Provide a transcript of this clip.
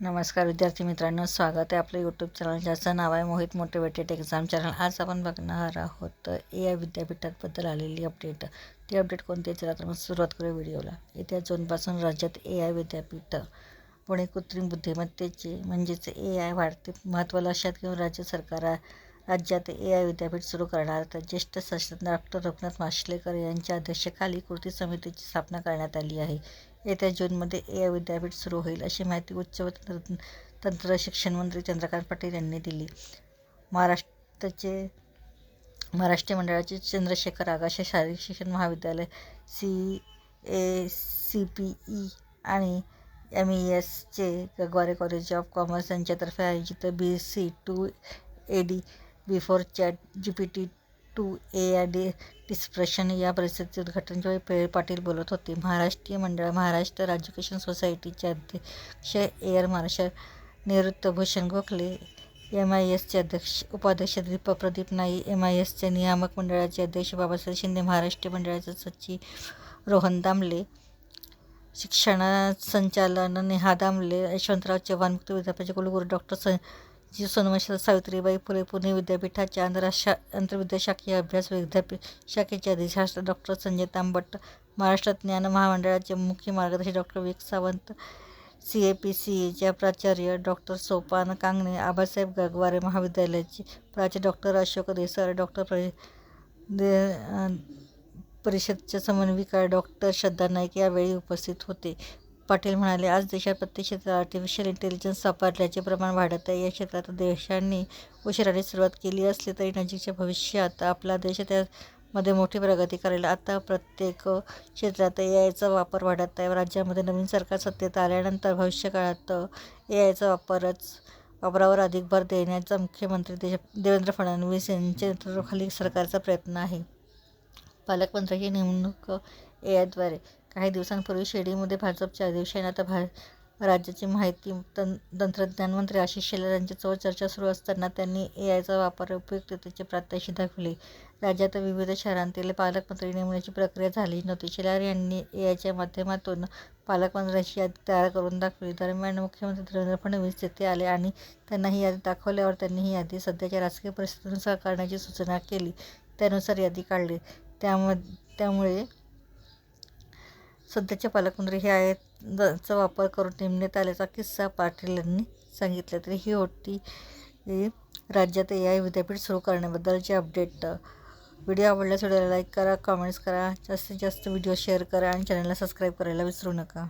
नमस्कार विद्यार्थी मित्रांनो स्वागत आहे आपलं यूट्यूब चॅनल ज्याचं नाव आहे मोहित मोटिवेटेड एक्झाम चॅनल आज आपण बघणार आहोत ए आय विद्यापीठाबद्दल आलेली अपडेट ती अपडेट कोणती चला तर मग सुरुवात करू व्हिडिओला येत्या जूनपासून राज्यात ए आय विद्यापीठ पुणे कृत्रिम बुद्धिमत्तेचे म्हणजेच ए आय वाढते महत्त्व लक्षात घेऊन राज्य सरकार राज्यात ए आय विद्यापीठ सुरू करणार. तर ज्येष्ठ शास्त्रज्ञ डॉक्टर रघुनाथ माशलेकर यांच्या अध्यक्षतेखाली कृती समितीची स्थापना करण्यात आली आहे. येत्या जूनमध्ये ए आय विद्यापीठ सुरू होईल अशी माहिती उच्च व तंत्र तंत्र शिक्षण मंत्री चंद्रकांत पाटील यांनी दिली. महाराष्ट्राचे महाराष्ट्र मंडळाचे चंद्रशेखर आगाशे शारीरिक शिक्षण महाविद्यालय C A C P E आणि एम ई एसचे गगवारे कॉलेज ऑफ कॉमर्स यांच्यातर्फे आयोजित B C to A D before chat G P T to A I D disruption या परिस्थितीचे उद्घाटन पे पाटील बोलत होते. महाराष्ट्रीय मंडळ महाराष्ट्र एज्युकेशन सोसायटीचे अध्यक्ष एअर मार्शल निवृत्तभूषण गोखले एम आय एसचे अध्यक्ष उपाध्यक्ष दीप प्रदीप नाई एम आय एसचे नियामक मंडळाचे अध्यक्ष बाबासाहेब शिंदे महाराष्ट्र मंडळाचे सचिव रोहन दामले शिक्षण संचालन नेहा दामले यशवंतराव चव्हाण मुक्त विद्यापीठाचे कुलगुरू डॉक्टर स जी सोनमशा सावित्रीबाई फुले पुणे विद्यापीठाच्या आंतरराष्ट्र आंतरविद्याशाखीय अभ्यास विद्यापीठ शाखेचे अधिशास्त्र डॉक्टर संजय तांबट महाराष्ट्र ज्ञान महामंडळाचे मुख्य मार्गदर्शक doctor Vik Sawant C A P C एच्या प्राचार्य डॉक्टर सोपान कांगणे आबासाहेब गगवारे महाविद्यालयाचे प्राचार्य डॉक्टर अशोक देसर डॉक्टर परि दे परिषदच्या समन्वयकार डॉक्टर श्रद्धा नाईक यावेळी उपस्थित होते. पाटील म्हणाले आज देशात प्रत्येक क्षेत्रात आर्टिफिशियल इंटेलिजन्स वापरल्याचे प्रमाण वाढत आहे. या क्षेत्रात देशांनी उशिराने सुरुवात केली असली तरी नजीकच्या भविष्यात आपला देश त्यामध्ये मोठी प्रगती करेल. आता प्रत्येक क्षेत्रात ए आयचा वापर वाढत आहे. राज्यामध्ये नवीन सरकार सत्तेत आल्यानंतर भविष्यकाळात ए आयचा वापरच वापरावर अधिक भर देण्याचा मुख्यमंत्री देश देवेंद्र फडणवीस यांच्या नेतृत्वाखाली सरकारचा प्रयत्न आहे. पालकमंत्र्याची नेमणूक ए आयद्वारे काही दिवसांपूर्वी शिर्डीमध्ये भाजपच्या अधिवेशनात भा राज्याची माहिती तं तंत्रज्ञान मंत्री आशिष शेलार यांच्यासोबत चर्चा सुरू असताना त्यांनी ए आयचा वापर उपयुक्ततेचे प्रात्यक्षिक दाखवले. राज्यात विविध शहरांतील पालकमंत्री नेमण्याची प्रक्रिया झाली नव्हती. शेलार यांनी ए आयच्या माध्यमातून पालकमंत्र्यांची यादी तयार करून दाखवली. दरम्यान मुख्यमंत्री देवेंद्र फडणवीस तेथे आले आणि त्यांना ही यादी दाखवल्यावर त्यांनी ही यादी सध्याच्या राजकीय परिस्थितीनुसार करण्याची सूचना केली. त्यानुसार यादी काढली. त्यामध्ये त्यामुळे सध्याचे पालकमंत्री हे आहेत. चा वापर करून नेमण्यात आल्याचा किस्सा पाटील यांनी सांगितलं. तरी ही होती राज्यात ए आय विद्यापीठ सुरू करण्याबद्दलचे अपडेट. व्हिडिओ आवडल्यास व्हिडिओला लाईक करा कमेंट्स करा. जास्तीत जास्त व्हिडिओ शेअर करा आणि चॅनलला सबस्क्राईब करायला विसरू नका.